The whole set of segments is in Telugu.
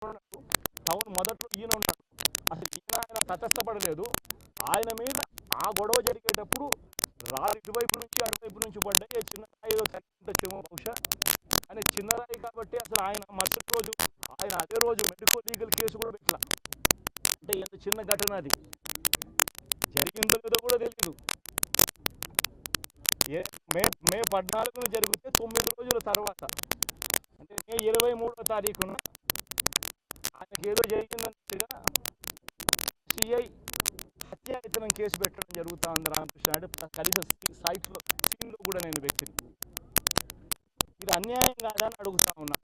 టౌన్ మొదట్లో ఈయన ఉన్నాడు. అసలు ఈయన ఆయన తటస్థపడలేదు. ఆయన మీద ఆ గొడవ జరిగేటప్పుడు రాళ్ళు ఇటువైపు నుంచి అటువైపు నుంచి పడ్డాయి. చిన్న రాయి ఏదో బహుశా. అని చిన్న రాయి కాబట్టి అసలు ఆయన మరుసటి రోజు ఆయన అదే రోజు మెడికల్ లీగల్ కేసు కూడా పెట్టలా అంటే ఎంత చిన్న ఘటన అది. జరిగిందో లేదో కూడా తెలియదు ఏ మే మే పద్నాలుగున జరిగితే తొమ్మిది రోజుల తర్వాత. అంటే మే ఇరవై మూడో తారీఖున ఏదో జరిగిందన్నట్టుగా సిఐ హత్యాయతనం కేసు పెట్టడం జరుగుతా ఉంది రామకృష్ణ అంటే కలిసి సైట్లో సీన్లో కూడా నేను వ్యక్తిని ఇది అన్యాయం కాదా అని అడుగుతా ఉన్నా.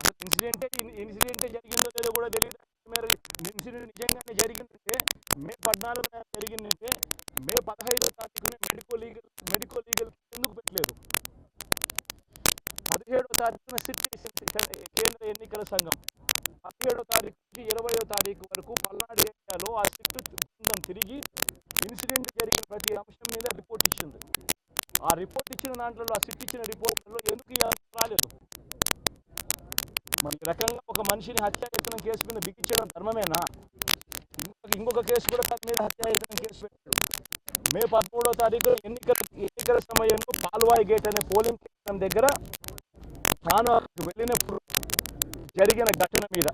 అసలు ఇన్సిడెంటే ఇన్సిడెంటే జరిగిందో లేదో కూడా తెలియదు మీరు ఇన్సిడెంట్ నిజంగానే జరిగిందంటే మే పద్నాలుగు జరిగిందంటే మే పదహైదో తారీఖున మెడికల్ లీగల్ మెడికల్ లీగల్ ఎందుకు పెట్టలేదు? పదిహేడో తారీఖున సిట్ కేంద్ర ఎన్నికల సంఘం. పదిహేడో తారీఖు నుంచి ఇరవయో తారీఖు వరకు పల్నాడు ఏరియాలో ఆ సిట్ బృందం తిరిగి ఇన్సిడెంట్ జరిగిన ప్రతి అంశం మీద రిపోర్ట్ ఇచ్చింది. ఆ రిపోర్ట్ ఇచ్చిన దాంట్లో ఆ సిట్ ఇచ్చిన రిపోర్ట్లో ఎందుకు రాలేదు? మరి రకంగా ఒక మనిషిని హత్యాయత్నం కేసు మీద బిగించడం ధర్మమేనా? ఇంకొక ఇంకొక కేసు కూడా తన మీద హత్యాయత్నం కేసు పెట్టాడు మే పదమూడో తారీఖు ఎన్నికల ఎన్నికల సమయంలో పాల్వాయి గేట్ అనే పోలింగ్ కేంద్రం దగ్గర తాను అక్కడికి వెళ్ళినప్పుడు జరిగిన ఘటన మీద.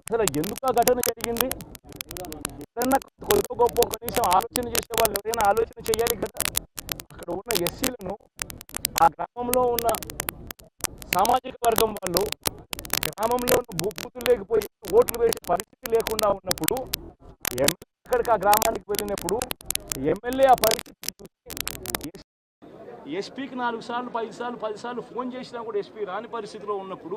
అసలు ఎందుకు ఆ ఘటన జరిగింది? ఏదన్నా కొద్ది గొప్ప కనీసం ఆలోచన చేసే వాళ్ళు ఎవరైనా ఆలోచన చేయాలి కదా? అక్కడ ఉన్న ఎస్సీలను ఆ గ్రామంలో ఉన్న సామాజిక వర్గం వాళ్ళు గ్రామంలో ఉన్న బుద్ధులు లేకపోయి ఓట్లు వేసే పరిస్థితి లేకుండా ఉన్నప్పుడు ఎమ్మెల్యే అక్కడికి ఆ గ్రామానికి వెళ్ళినప్పుడు ఎమ్మెల్యే ఆ పరిస్థితి చూసి ఎస్పీకి నాలుగు సార్లు పది సార్లు పది సార్లు ఫోన్ చేసినా కూడా ఎస్పీ రాని పరిస్థితిలో ఉన్నప్పుడు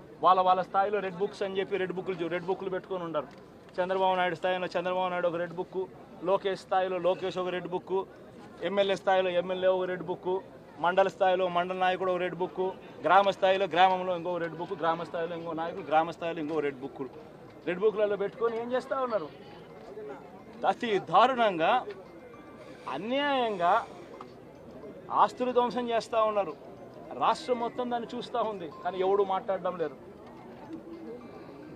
వాళ్ళ వాళ్ళ స్థాయిలో రెడ్ బుక్స్ అని చెప్పి రెడ్ బుక్లు రెడ్ బుక్లు పెట్టుకొని ఉంటారు చంద్రబాబు నాయుడు స్థాయిలో చంద్రబాబు నాయుడు ఒక రెడ్ బుక్ లోకేష్ స్థాయిలో లోకేష్ ఒక రెడ్ బుక్ ఎమ్మెల్యే స్థాయిలో ఎమ్మెల్యే ఒక రెడ్ బుక్ మండల స్థాయిలో మండల నాయకుడు ఒక రెడ్ బుక్ గ్రామ స్థాయిలో గ్రామంలో ఇంకో రెడ్ బుక్ గ్రామ స్థాయిలో ఇంకో నాయకుడు గ్రామ స్థాయిలో ఇంకో రెడ్ బుక్ రెడ్ బుక్లలో పెట్టుకొని ఏం చేస్తూ ఉన్నారు? అతి దారుణంగా అన్యాయంగా ఆస్తులు ధ్వంసం చేస్తూ ఉన్నారు. రాష్ట్రం మొత్తం దాన్ని చూస్తూ ఉంది కానీ ఎవడు మాట్లాడడం లేదు.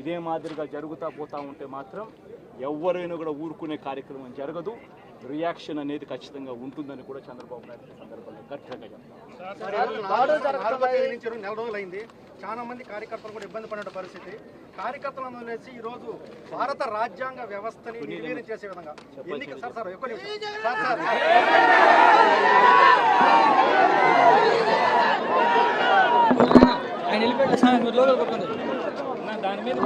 ఇదే మాదిరిగా జరుగుతా పోతా ఉంటే మాత్రం ఎవరైనా కూడా ఊరుకునే కార్యక్రమం జరగదు. రియాక్షన్ అనేది ఖచ్చితంగా ఉంటుందని కూడా చంద్రబాబు నాయుడు ఈ సందర్భంగా గట్టిగా తేదీ నుంచి నెల రోజులైంది చాలా మంది కార్యకర్తలు కూడా ఇబ్బంది పడిన పరిస్థితి. కార్యకర్తలను వదిలేసి ఈ రోజు భారత రాజ్యాంగ వ్యవస్థని నిర్వీర్యం చేసే విధంగా. ఎన్నిక సార్ సార్ ఎక్కువ నిమిషం. Sir sir. ఆయన వెళ్ళిపోయాడు సార్ మీరు లోపల దాని మీద